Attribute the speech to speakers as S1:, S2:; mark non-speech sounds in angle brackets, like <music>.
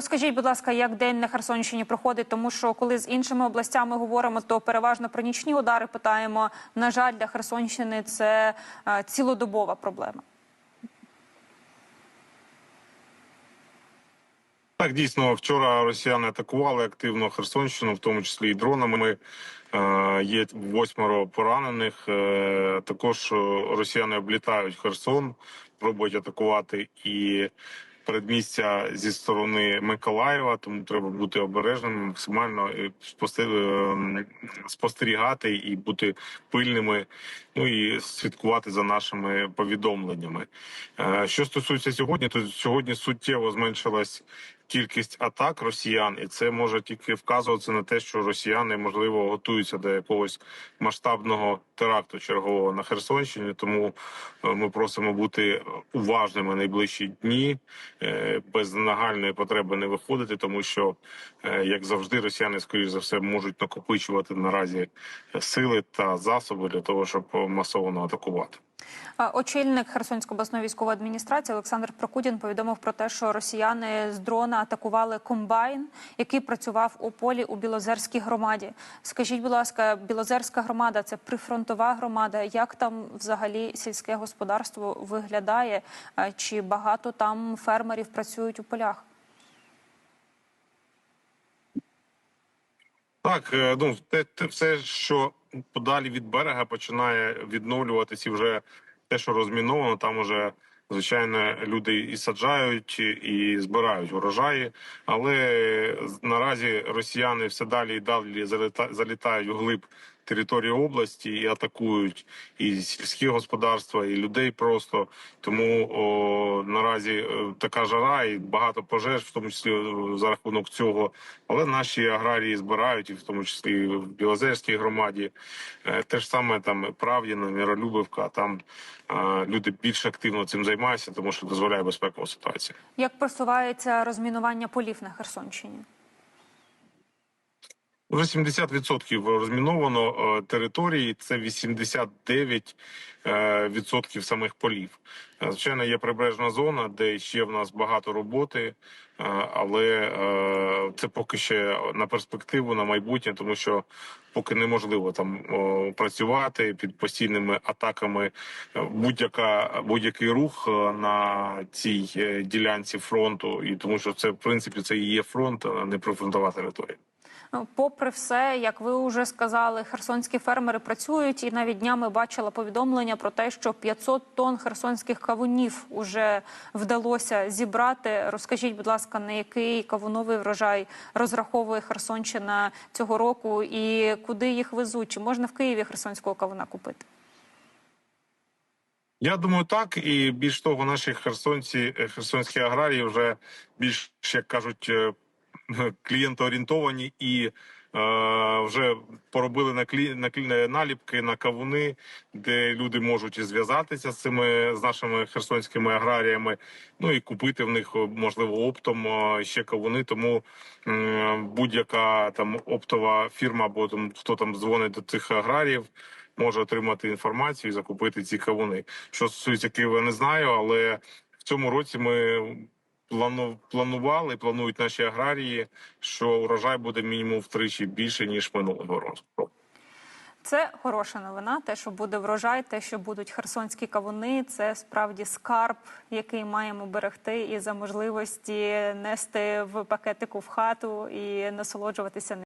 S1: Розкажіть, будь ласка, як день на Херсонщині проходить, тому що коли з іншими областями говоримо, то переважно про нічні удари питаємо. На жаль, для Херсонщини це е, цілодобова проблема.
S2: Так, дійсно, вчора росіяни атакували активно Херсонщину, в тому числі і дронами. Е, Є восьмеро поранених. Е, Також росіяни облітають Херсон, пробують атакувати і передмістя зі сторони Миколаєва. Тому треба бути обережним, максимально і е, спостерігати і бути пильними. Ну і слідкувати за нашими повідомленнями. Е, Що стосується сьогодні, то сьогодні суттєво зменшилась кількість атак росіян, і це може тільки вказувати на те, що росіяни можливо готуються до якогось масштабного теракту чергового на Херсонщині. Тому е, ми просимо бути уважними найближчі дні, е, без нагальної потреби не виходити, тому що, е, як завжди, росіяни скоріш за все можуть накопичувати наразі сили та засоби для того, щоб масово атакувати.
S1: Очільник Херсонської обласної військової адміністрації Олександр Прокудін повідомив про те, що росіяни з дрона атакували комбайн, який працював у полі у Білозерській громаді. Скажіть, будь ласка, Білозерська громада це прифронтова громада. Як там взагалі сільське господарство виглядає? Чи багато там фермерів працюють у полях?
S2: Так, е, ну те, те все, що подалі від берега починає відновлюватися, і вже те, що розміновано, там уже звичайно люди і саджають, і збирають урожаї. Але наразі росіяни все далі і далі заліта- залітають у глиб території області і атакують і сільські господарства, і людей просто. Тому о, наразі е, така жара і багато пожеж, в тому числі е, за рахунок цього. Але наші аграрії збирають, і в тому числі в Білозерській громаді. Е, Те ж саме там Правдіна, Миролюбівка. Там е, люди більш активно цим займаються, тому що дозволяє безпекова ситуація.
S1: Як просувається розмінування полів на Херсонщині?
S2: Уже 70% розміновано е, території. Це 89% е, відсотків самих полів. Е, Звичайно, є прибережна зона, де ще в нас багато роботи, е, але е, це поки ще на перспективу, на майбутнє, тому що поки неможливо там працювати під постійними атаками. Е, Будь-яка будь-який рух е, на цій е, ділянці фронту, і тому що це в принципі це і є фронт, а не прифронтова територія.
S1: Ну, Попри все, як ви вже сказали, херсонські фермери працюють, і навіть днями бачила повідомлення про те, що 500 тонн херсонських кавунів уже вдалося зібрати. Розкажіть, будь ласка, на який кавуновий врожай розраховує Херсонщина цього року, і куди їх везуть? Чи можна в Києві херсонського кавуна купити?
S2: Я думаю, так і більш того, наші херсонці, е, херсонські аграрії вже більш як кажуть, е, <laughs> клієнтоорієнтовані і вже поробили наклі, наклі, наліпки на кавуни, де люди можуть і зв'язатися з цими з нашими херсонськими аграріями. Ну і купити в них можливо оптом е, ще кавуни. Тому е, будь-яка там оптова фірма або там хто там дзвонить до цих аграріїв може отримати інформацію і закупити ці кавуни. Що стосується Києва, не знаю, але в цьому році ми плану, планували, планують наші аграрії, що урожай буде мінімум втричі більше ніж минулого року.
S1: Це хороша новина. Те, що буде врожай, те, що будуть херсонські кавуни, це справді скарб, який маємо берегти, і за можливості нести в пакетику в хату і насолоджуватися ним.